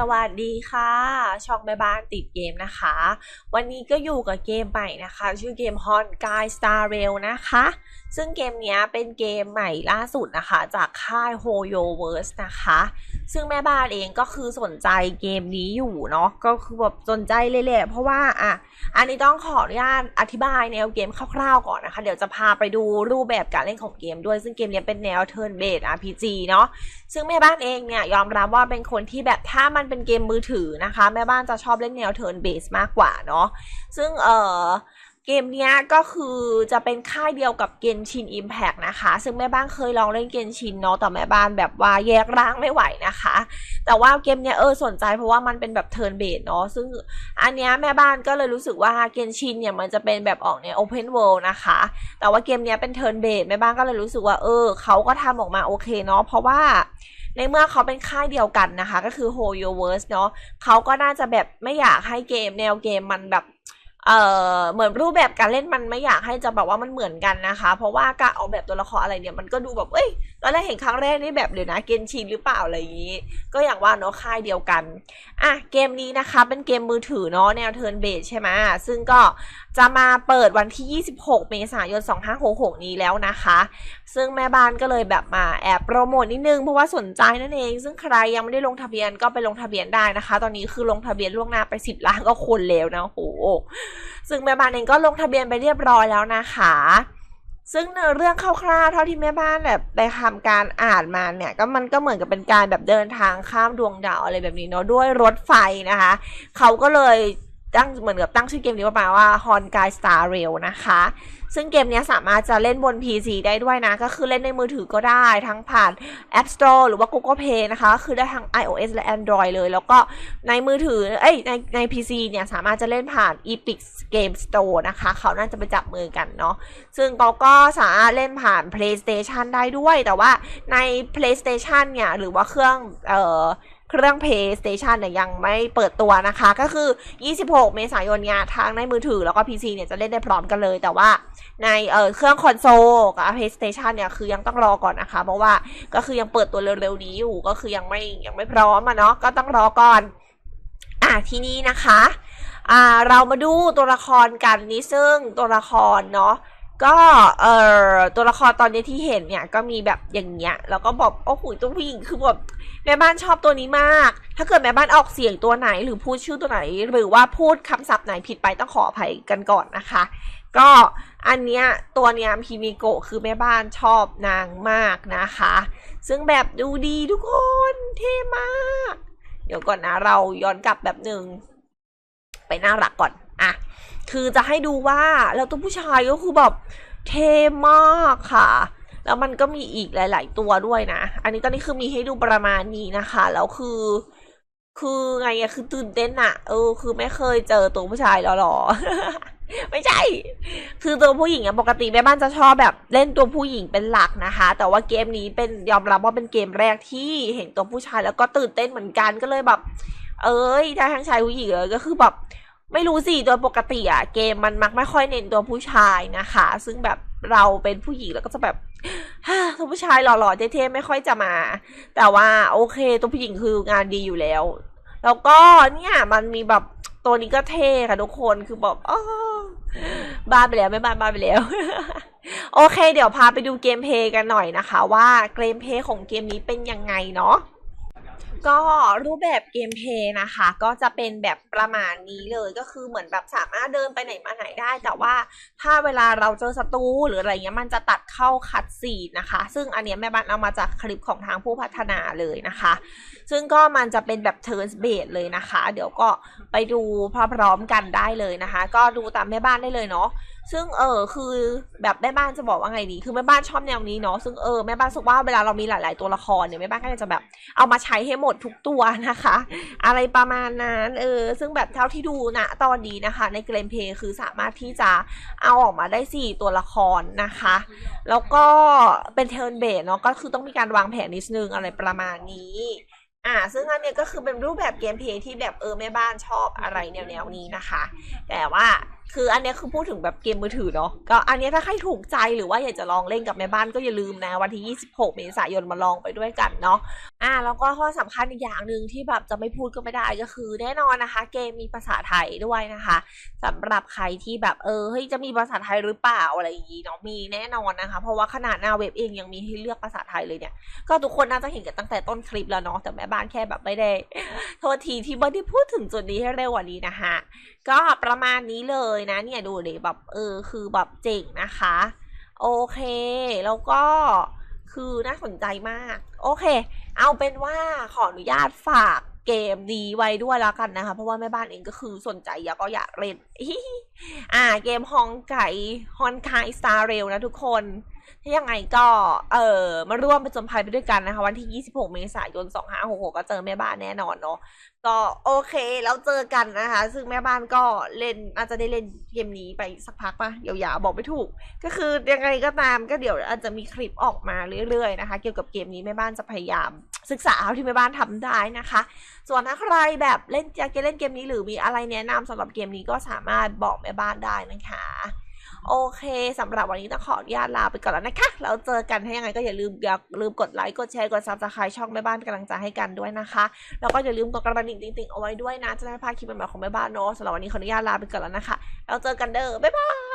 สวัสดีค่ะ ช่องแม่บ้านติดเกมนะคะ วันนี้ก็อยู่กับเกมใหม่นะคะ ชื่อเกม h o n g u y Star Rail นะคะ ซึ่งเกมนี้เป็นเกมใหม่ล่าสุดนะคะ จากค่าย Hoyo Verse นะคะ ซึ่งแม่บ้านเองก็คือสนใจเกมนี้อยู่เนาะก็คือแบบสนใจเลยแหละเพราะว่าอะอันนี้ต้องขออนุญาตอธิบายแนวเกมคร่าวๆก่อนนะคะ เดี๋ยวจะพาไปดูรูปแบบการเล่นของเกมด้วย ซึ่งเกมนี้เป็นแนว Turn Based RPG เนาะซึ่งแม่บ้านเองเนี่ยยอมรับว่าเป็นคนที่แบบถ้ามันเป็นเกมมือถือนะคะ แม่บ้านจะชอบเล่นแนว turn based มากกว่าเนาะซึ่งเออเกมเนี้ยก็คือจะเป็นค่ายเดียวกับเกนชิน Impact นะคะ ซึ่งแม่บ้านเคยลองเล่นเกนชินเนาะแต่แม่บ้านแบบว่าแยกร่างไม่ไหวนะคะ แต่ว่าเกมเนี้ยเออสนใจเพราะว่ามันเป็นแบบ turn based เนาะซึ่งอันเนี้ยแม่บ้านก็เลยรู้สึกว่าเกนชินเนี่ยมันจะเป็นแบบออกเนี่ย open world นะคะ แต่ว่าเกมเนี้ยเป็น turn based แม่บ้านก็เลยรู้สึกว่าเออเขาก็ทำออกมาโอเคเนาะเพราะว่า ในเมื่อเขาเป็นค่ายเดียวกันนะคะ ก็คือ Hoyo Verse เนาะเขาก็น่าจะแบบไม่อยากให้เกมแนวเกมมันแบบ เอ่อเหมือนรูปแบบการเล่นมันไม่อยากให้จะแบบว่ามันเหมือนกันนะคะ เพราะว่าการออกแบบตัวละครอะไรเนี่ยมันก็ดูแบบเอ้ยตอนแรกเห็นครั้งแรกนี่แบบเดี๋ยวนะเกนชินหรือเปล่าอะไรอย่างนี้ ก็อย่างว่าเนาะค่ายเดียวกันอะเกมนี้นะคะเป็นเกมมือถือเนาะแนวเทิร์นเบสใช่ไหมซึ่งก็จะมาเปิดวันที่ 26 เมษายน 2566 นี้แล้วนะคะ ซึ่งแม่บ้านก็เลยแบบมาแอบโปรโมทนิดนึงเพราะว่าสนใจนั่นเอง ซึ่งใครยังไม่ได้ลงทะเบียนก็ไปลงทะเบียนได้นะคะ ตอนนี้คือลงทะเบียนล่วงหน้าไป 10 ล้านก็คนแล้วนะโหซึ่งแม่บ้านเองก็ลงทะเบียนไปเรียบร้อยแล้วนะคะ ซึ่งเนื้อเรื่องคร่าวๆเท่าที่แม่บ้านแบบไปทำการอ่านมาเนี่ย ก็มันก็เหมือนกับเป็นการแบบเดินทางข้ามดวงดาวอะไรแบบนี้เนาะด้วยรถไฟนะคะ เขาก็เลย ตั้งเหมือนกับตั้งชื่อเกมนี้มาว่า h o n g a i Star Rail นะคะ ซึ่งเกมนี้สามารถจะเล่นบน PC ได้ด้วยนะ ก็คือเล่นในมือถือก็ได้ทั้งผ่าน App Store หรือว่า Google Play นะคะ คือได้ทั้ง iOS และ Android เลย แล้วก็ในมือถือ เอ้ย ในใน PC เนี่ยสามารถจะเล่นผ่าน Epic Game Store นะคะ เขาน่าจะไปจับมือกันเนาะ ซึ่งเขาก็สามารถเล่นผ่าน PlayStation ได้ด้วย แต่ว่าใน PlayStation เนี่ยหรือว่าเครื่อง เอ่อ เครื่อง PlayStation เนี่ยยังไม่เปิดตัวนะคะ ก็คือ 26 เมษายนเนี่ยทางในมือถือแล้วก็ PC เนี่ยจะเล่นได้พร้อมกันเลย แต่ว่าในเออเครื่องคอนโซลกับ PlayStation เนี่ยคือยังต้องรอก่อนนะคะ เพราะว่าก็คือยังเปิดตัวเร็วๆนี้อยู่ก็คือยังไม่ยังไม่พร้อมอะเนาะก็ต้องรอก่อนอะทีนี้นะคะอ่าเรามาดูตัวละครกันนี้ซึ่งตัวละครเนาะก็เอ่อตัวละครตอนนี้ที่เห็นเนี่ยก็มีแบบอย่างเงี้ยแล้วก็บอกโอ้โหตัวผู้หญิงคือแบบ แม่บ้านชอบตัวนี้มาก ถ้าเกิดแม่บ้านออกเสียงตัวไหน หรือพูดชื่อตัวไหน หรือว่าพูดคำศัพท์ไหนผิดไปต้องขออภัยกันก่อนนะคะ ก็อันเนี้ยตัวเนี้ยพีมิโกะคือแม่บ้านชอบนางมากนะคะ ซึ่งแบบดูดีทุกคนเท่มาก เดี๋ยวก่อนนะเราย้อนกลับแบบหนึ่งไปน่ารักก่อนอะคือจะให้ดูว่าแล้วตัวผู้ชายก็คือแบบเท่มากค่ะ แล้วมันก็มีอีกหลาย ๆ ตัวด้วยนะ อันนี้ตอนนี้คือมีให้ดูประมาณนี้นะคะ แล้วคือ คือไงอะคือตื่นเต้นอะเออ คือไม่เคยเจอตัวผู้ชายหรอๆ ไม่ใช่ คือตัวผู้หญิงอะปกติแม่บ้านจะชอบแบบเล่นตัวผู้หญิงเป็นหลักนะคะ แต่ว่าเกมนี้เป็นยอมรับว่าเป็นเกมแรกที่เห็นตัวผู้ชายแล้วก็ตื่นเต้นเหมือนกันก็เลยแบบ เอ้ยถ้าทั้งชายผู้หญิงเลยก็คือแบบไม่รู้สิโดยปกติอะเกมมันมักไม่ค่อยเน้นตัวผู้ชายนะคะ ซึ่งแบบเราเป็นผู้หญิงแล้วก็จะแบบ ตัวผู้ชายหล่อๆเท่ๆไม่ค่อยจะมา แต่ว่าโอเค ตัวผู้หญิงคืองานดีอยู่แล้ว แล้วก็เนี่ยมันมีแบบตัวนี้ก็เท่ค่ะทุกคนคือแบบอ้อบ้าไปแล้วไม่บ้าบ้าไปแล้ว โอเค เดี๋ยวพาไปดูเกมเพย์กันหน่อยนะคะ ว่าเกมเพย์ของเกมนี้เป็นยังไงเนาะ ก็รูปแบบเกมเพย์นะคะ ก็จะเป็นแบบประมาณนี้เลยก็คือเหมือนแบบสามารถเดินไปไหนมาไหนได้ แต่ว่าถ้าเวลาเราเจอศัตรูหรืออะไรเงี้ยมันจะตัดเข้าคัดซีนะคะ ซึ่งอันเนี้ยแม่บ้านเอามาจากคลิปของทางผู้พัฒนาเลยนะคะ ซึ่งก็มันจะเป็นแบบ turn based เลยนะคะ เดี๋ยวก็ไปดูพร้อมๆกันได้เลยนะคะ ก็ดูตามแม่บ้านได้เลยเนาะซึ่งเออคือแบบแม่บ้านจะบอกว่าไงดี คือแม่บ้านชอบแนวนี้เนาะซึ่งเออแม่บ้านสึกว่าเวลาเรามีหลาย ๆ ตัวละครเนี่ยแม่บ้านก็จะแบบเอามาใช้ให้หมดทุกตัวนะคะ อะไรประมาณนั้นเออซึ่งแบบเท่าที่ดูนะตอนนี้นะคะ ในเกมเพย์คือสามารถที่จะเอาออกมาได้สี่ตัวละครนะคะ แล้วก็เป็นเทิร์นเบสเนาะก็คือต้องมีการวางแผนนิดนึงอะไรประมาณนี้ อ่าซึ่งอันเนี้ยก็คือเป็นรูปแบบเกมเพลย์ที่แบบเออแม่บ้านชอบอะไรแนวๆนี้นะคะ แต่ว่า คืออันเนี้ยคือพูดถึงแบบเกมมือถือเนาะก็อันเนี้ยถ้าใครถูกใจหรือว่าอยากจะลองเล่นกับแม่บ้านก็อย่าลืมนะ วันที่ 26 เมษายนมาลองไปด้วยกันเนาะอ่าแล้วก็ข้อสำคัญอีกอย่างหนึ่งที่แบบจะไม่พูดก็ไม่ได้ก็คือแน่นอนนะคะ เกมมีภาษาไทยด้วยนะคะสำหรับใครที่แบบเออเฮ้ยจะมีภาษาไทยหรือเปล่าอะไรอย่างงี้เนาะมีแน่นอนนะคะ เพราะว่าขนาดหน้าเว็บเองยังมีให้เลือกภาษาไทยเลยเนี่ยก็ทุกคนน่าจะเห็นกันตั้งแต่ต้นคลิปแล้วเนาะแต่แม่บ้านแค่แบบไม่ได้โทษทีที่ไม่ได้พูดถึงจุดนี้ให้เร็วกว่านี้นะคะก็ประมาณนี้เลยยนะเนี่ยดูดิแบบเออคือแบบเจ๋งนะคะ โอเค แล้วก็คือน่าสนใจมาก โอเค เอาเป็นว่าขออนุญาตฝากเกมนี้ไว้ด้วยแล้วกันนะคะ เพราะว่าแม่บ้านเองก็คือสนใจอยากก็อยากเล่นอ่าเกมฮองไก่ฮอนคายสตาร์เรลนะทุกคน ถ้ายังไงก็เออมาร่วมไปจนภัยไปด้วยกันนะคะ วันที่ 26 เมษายน 2566 ก็เจอแม่บ้านแน่นอนเนาะก็โอเคแล้วเจอกันนะคะ ซึ่งแม่บ้านก็เล่นอาจจะได้เล่นเกมนี้ไปสักพักปะยาวๆบอกไม่ถูก ก็คือยังไงก็ตามก็เดี๋ยวอาจจะมีคลิปออกมาเรื่อยๆนะคะ เกี่ยวกับเกมนี้แม่บ้านจะพยายาม ศึกษาเท่าที่แม่บ้านทำได้นะคะ ส่วนถ้าใครแบบเล่นอยากจะเล่นเกมนี้หรือมีอะไรแนะนำสำหรับเกมนี้ก็สามารถบอกแม่บ้านได้นะคะ โอเคสำหรับวันนี้ต้องขออนุญาตลาไปก่อนแล้วนะคะแล้วเจอกันถ้ายังไงก็อย่าลืมอย่าลืมกดไลค์กดแชร์กดซับสไครต์ช่องแม่บ้านกำลังใจให้กันด้วยนะคะแล้วก็อย่าลืมกดกระดิ่งติ๊งๆเอาไว้ด้วยนะจะได้พลาดคลิปใหม่ๆของแม่บ้านเนาะสำหรับวันนี้ขออนุญาตลาไปก่อนแล้วนะคะแล้วเจอกันเด้อบ๊ายบาย